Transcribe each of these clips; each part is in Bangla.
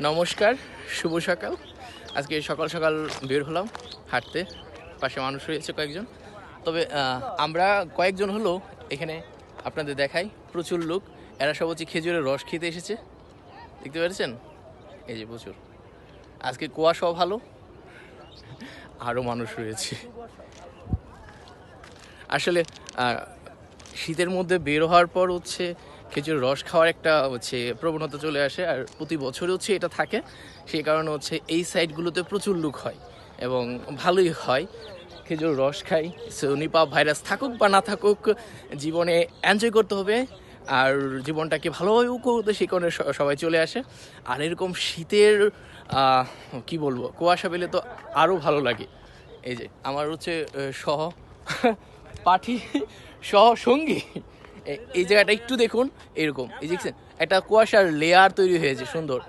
নমস্কার, শুভ সকাল। আজকে সকাল সকাল বের হলাম হাঁটতে। পাশে মানুষ রয়েছে কয়েকজন। তবে আমরা কয়েকজন হলো এখানে আপনাদের দেখাই। প্রচুর লোক। এরা সব হচ্ছে খেজুরের রস খেতে এসেছে। দেখতে পেরেছেন? এই যে প্রচুর। আজকে কুয়াশাও ভালো। আরও মানুষ রয়েছে। আসলে শীতের মধ্যে বের হওয়ার পর হচ্ছে খেজুর রস খাওয়ার একটা হচ্ছে প্রবণতা চলে আসে আর প্রতি বছরই হচ্ছে এটা থাকে। সেই কারণে হচ্ছে এই সাইডগুলোতে প্রচুর লুক হয় এবং ভালোই হয়। খেজুর রস খাই সো নিপা ভাইরাস থাকুক বা না থাকুক, জীবনে এনজয় করতে হবে আর জীবনটাকে ভালোভাবে করতে সেই কারণে সবাই চলে আসে। আর এরকম শীতের কি বলব, কুয়াশা পেলে তো আরও ভালো লাগে। এই যে, আমার হচ্ছে সহ পাঠি সহ সঙ্গী। এই জায়গাটা একটু দেখুন, এরকম, এই দেখছেন, একটা কুয়াশার লেয়ার তৈরি হয়েছে, সুন্দর।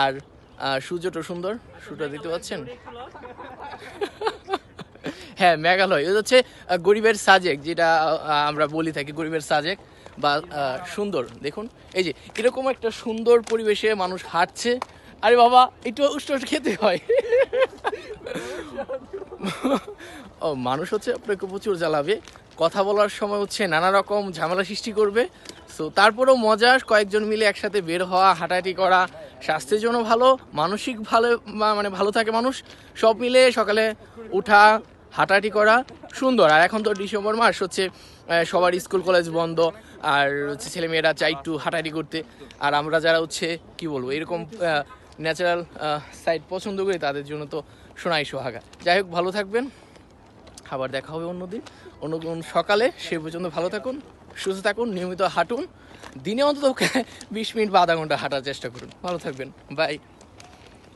আর সূর্যটা সুন্দর, সূর্যটা দেখতে পাচ্ছেন? হ্যাঁ মেঘালয়, এটা হচ্ছে গরিবের সাজেক, যেটা আমরা বলি থাকি গরিবের সাজেক, বা সুন্দর, দেখুন, এই যে, এরকম একটা সুন্দর পরিবেশে মানুষ হাঁটছে আরে বাবা, একটু উষ্ণ খেতে হয়। ও, মানুষ হচ্ছে আপনাকে প্রচুর জ্বালাবে। কথা বলার সময় হচ্ছে নানা রকম ঝামেলা সৃষ্টি করবে। সো তারপরেও মজা, কয়েকজন মিলে একসাথে বের হওয়া, হাঁটাহাঁটি করা, স্বাস্থ্যের জন্য ভালো, মানসিক ভালো মানে ভালো থাকে মানুষ। সব মিলে সকালে উঠা, হাঁটাহাঁটি করা, সুন্দর। আর এখন তো ডিসেম্বর মাস হচ্ছে সবার স্কুল, কলেজ বন্ধ। আর হচ্ছে ছেলেমেয়েরা চাই একটু হাঁটাহাঁটি করতে। আর আমরা যারা হচ্ছে, কি বলব, এরকম ন্যাচারাল সাইড পছন্দ করি, তাদের জন্য তো সোনাই সোহাগা। যাই হোক, ভালো থাকবেন। আবার দেখা হবে অন্যদিন অন্য কোন সকালে, সে পর্যন্ত ভালো থাকুন, সুস্থ থাকুন, নিয়মিত হাঁটুন। দিনে অন্তত বিশ মিনিট বা আধা ঘণ্টা হাঁটার চেষ্টা করুন। ভালো থাকবেন। বাই